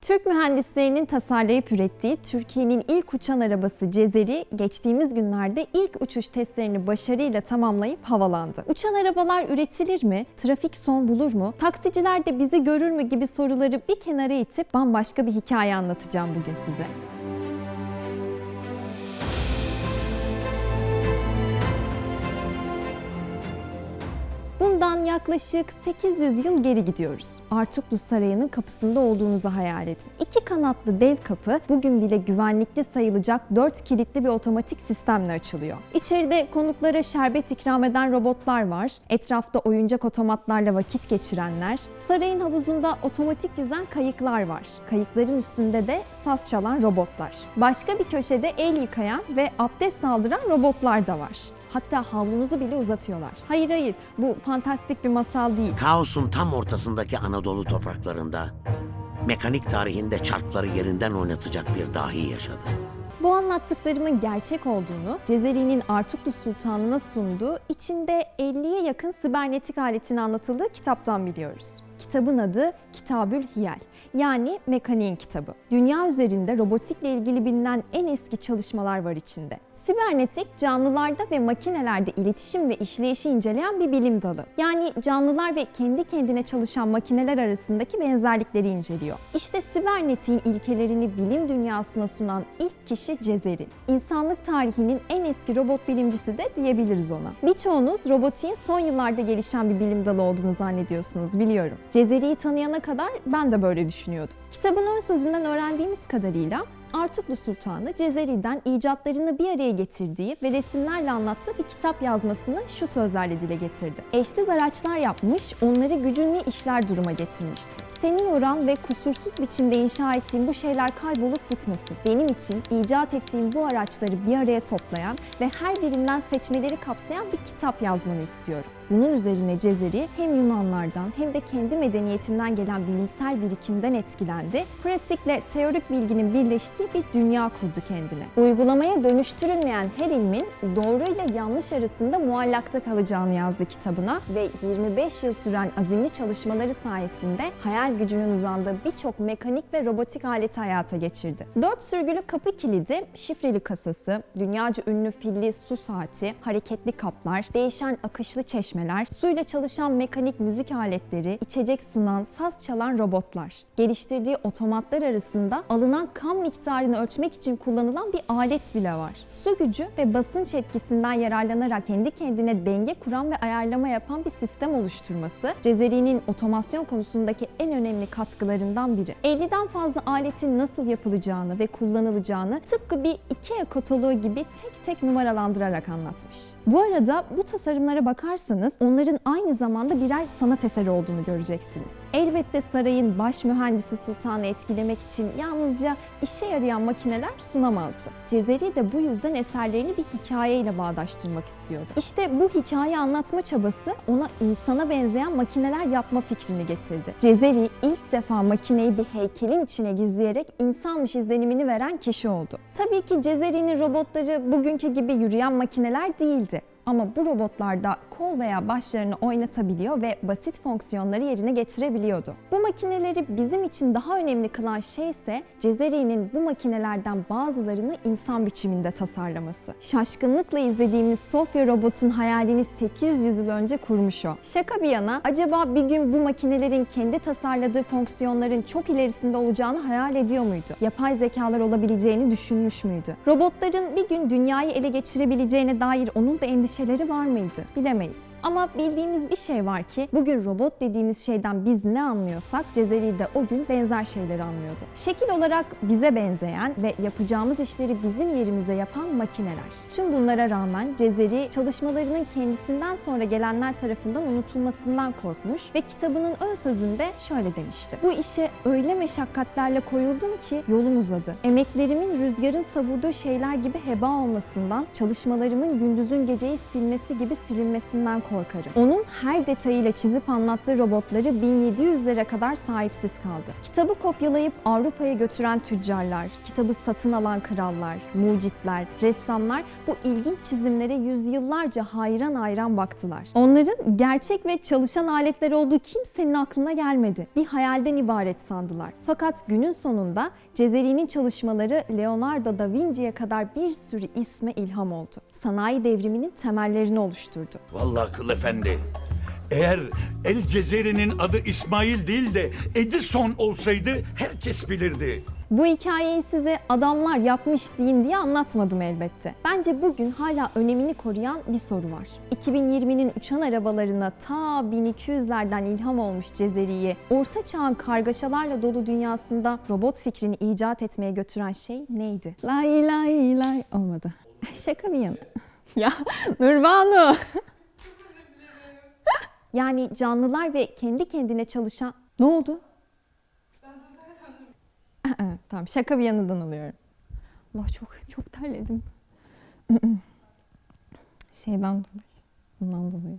Türk mühendislerinin tasarlayıp ürettiği Türkiye'nin ilk uçan arabası Cezeri geçtiğimiz günlerde ilk uçuş testlerini başarıyla tamamlayıp havalandı. Uçan arabalar üretilir mi? Trafik son bulur mu? Taksiciler de bizi görür mü gibi soruları bir kenara itip bambaşka bir hikaye anlatacağım bugün size. Bundan yaklaşık 800 yıl geri gidiyoruz. Artuklu Sarayı'nın kapısında olduğunuzu hayal edin. İki kanatlı dev kapı bugün bile güvenlikli sayılacak 4 kilitli bir otomatik sistemle açılıyor. İçeride konuklara şerbet ikram eden robotlar var. Etrafta oyuncak otomatlarla vakit geçirenler. Sarayın havuzunda otomatik yüzen kayıklar var. Kayıkların üstünde de saz çalan robotlar. Başka bir köşede el yıkayan ve abdest aldıran robotlar da var. Hatta havlunuzu bile uzatıyorlar. Hayır hayır bu fantastik bir masal değil. Kaosun tam ortasındaki Anadolu topraklarında mekanik tarihinde çarkları yerinden oynatacak bir dahi yaşadı. Bu anlattıklarımın gerçek olduğunu Cezeri'nin Artuklu Sultanı'na sunduğu içinde 50'ye yakın sibernetik aletin anlatıldığı kitaptan biliyoruz. Kitabın adı Kitabül Hiyal yani mekaniğin kitabı. Dünya üzerinde robotikle ilgili bilinen en eski çalışmalar var içinde. Sibernetik canlılarda ve makinelerde iletişim ve işleyişi inceleyen bir bilim dalı. Yani canlılar ve kendi kendine çalışan makineler arasındaki benzerlikleri inceliyor. İşte sibernetiğin ilkelerini bilim dünyasına sunan ilk kişi Cezeri. İnsanlık tarihinin en eski robot bilimcisi de diyebiliriz ona. Birçoğunuz robotiğin son yıllarda gelişen bir bilim dalı olduğunu zannediyorsunuz biliyorum. Cezeri'yi tanıyana kadar ben de böyle düşünüyordum. Kitabın ön sözünden öğrendiğimiz kadarıyla Artuklu Sultanı Cezeri'den icatlarını bir araya getirdiği ve resimlerle anlattığı bir kitap yazmasını şu sözlerle dile getirdi. Eşsiz araçlar yapmış, onları gücünle işler duruma getirmişsin. Seni yoran ve kusursuz biçimde inşa ettiğim bu şeyler kaybolup gitmesin. Benim için icat ettiğim bu araçları bir araya toplayan ve her birinden seçmeleri kapsayan bir kitap yazmanı istiyorum. Bunun üzerine Cezeri hem Yunanlardan hem de kendi medeniyetinden gelen bilimsel birikimden etkilendi. Pratikle teorik bilginin birleştiği bir dünya kurdu kendine. Uygulamaya dönüştürülmeyen her ilmin doğruyla yanlış arasında muallakta kalacağını yazdı kitabına ve 25 yıl süren azimli çalışmaları sayesinde hayal gücünün uzandığı birçok mekanik ve robotik aleti hayata geçirdi. Dört sürgülü kapı kilidi, şifreli kasası, dünyaca ünlü filli su saati, hareketli kaplar, değişen akışlı çeşmeler, suyla çalışan mekanik müzik aletleri, içecek sunan, saz çalan robotlar. Geliştirdiği otomatlar arasında alınan kan miktarını ölçmek için kullanılan bir alet bile var. Su gücü ve basınç etkisinden yararlanarak kendi kendine denge kuran ve ayarlama yapan bir sistem oluşturması, Cezeri'nin otomasyon konusundaki en önemli katkılarından biri. 50'den fazla aletin nasıl yapılacağını ve kullanılacağını tıpkı bir IKEA kataloğu gibi tek tek numaralandırarak anlatmış. Bu arada bu tasarımlara bakarsanız onların aynı zamanda birer sanat eseri olduğunu göreceksiniz. Elbette sarayın baş mühendisi sultanı etkilemek için yalnızca işe yarayan makineler sunamazdı. Cezeri de bu yüzden eserlerini bir hikayeyle bağdaştırmak istiyordu. İşte bu hikaye anlatma çabası ona insana benzeyen makineler yapma fikrini getirdi. Cezeri ilk defa makineyi bir heykelin içine gizleyerek insanmış izlenimini veren kişi oldu. Tabii ki Cezeri'nin robotları bugünkü gibi yürüyen makineler değildi. Ama bu robotlarda kol veya başlarını oynatabiliyor ve basit fonksiyonları yerine getirebiliyordu. Bu makineleri bizim için daha önemli kılan şey ise Cezeri'nin bu makinelerden bazılarını insan biçiminde tasarlaması. Şaşkınlıkla izlediğimiz Sofya robotun hayalini 800 yıl önce kurmuş o. Şaka bir yana acaba bir gün bu makinelerin kendi tasarladığı fonksiyonların çok ilerisinde olacağını hayal ediyor muydu? Yapay zekalar olabileceğini düşünmüş müydü? Robotların bir gün dünyayı ele geçirebileceğine dair onun da endişeleri var mıydı? Bilemeyiz. Ama bildiğimiz bir şey var ki bugün robot dediğimiz şeyden biz ne anlıyorsak Cezeri de o gün benzer şeyleri anlıyordu. Şekil olarak bize benzeyen ve yapacağımız işleri bizim yerimize yapan makineler. Tüm bunlara rağmen Cezeri çalışmalarının kendisinden sonra gelenler tarafından unutulmasından korkmuş ve kitabının ön sözünde şöyle demişti. Bu işe öyle meşakkatlerle koyuldum ki yolum uzadı. Emeklerimin rüzgarın savurduğu şeyler gibi heba olmasından, çalışmalarımın gündüzün geceyi silmesi gibi silinmesinden korkarım. Onun her detayıyla çizip anlattığı robotları 1700'lere kadar sahipsiz kaldı. Kitabı kopyalayıp Avrupa'ya götüren tüccarlar, kitabı satın alan krallar, mucitler, ressamlar bu ilginç çizimlere yüzyıllarca hayran hayran baktılar. Onların gerçek ve çalışan aletler olduğu kimsenin aklına gelmedi. Bir hayalden ibaret sandılar. Fakat günün sonunda Cezeri'nin çalışmaları Leonardo da Vinci'ye kadar bir sürü isme ilham oldu. Sanayi devriminin temellerini oluşturdu. Vallahi Kıl Efendi. Eğer El Cezeri'nin adı İsmail değil de Edison olsaydı herkes bilirdi. Bu hikayeyi size adamlar yapmış deyin diye anlatmadım elbette. Bence bugün hala önemini koruyan bir soru var. 2020'nin uçan arabalarına ta 1200'lerden ilham olmuş Cezeri'yi orta çağın kargaşalarla dolu dünyasında robot fikrini icat etmeye götüren şey neydi? Lay lay lay olmadı. Şaka bir yana. ya Nurbanu. yani canlılar ve kendi kendine çalışan... Ne oldu? Evet, tamam şaka bir yanından alıyorum. Allah çok çok terledim. Şeyden dolayı. Bundan dolayı.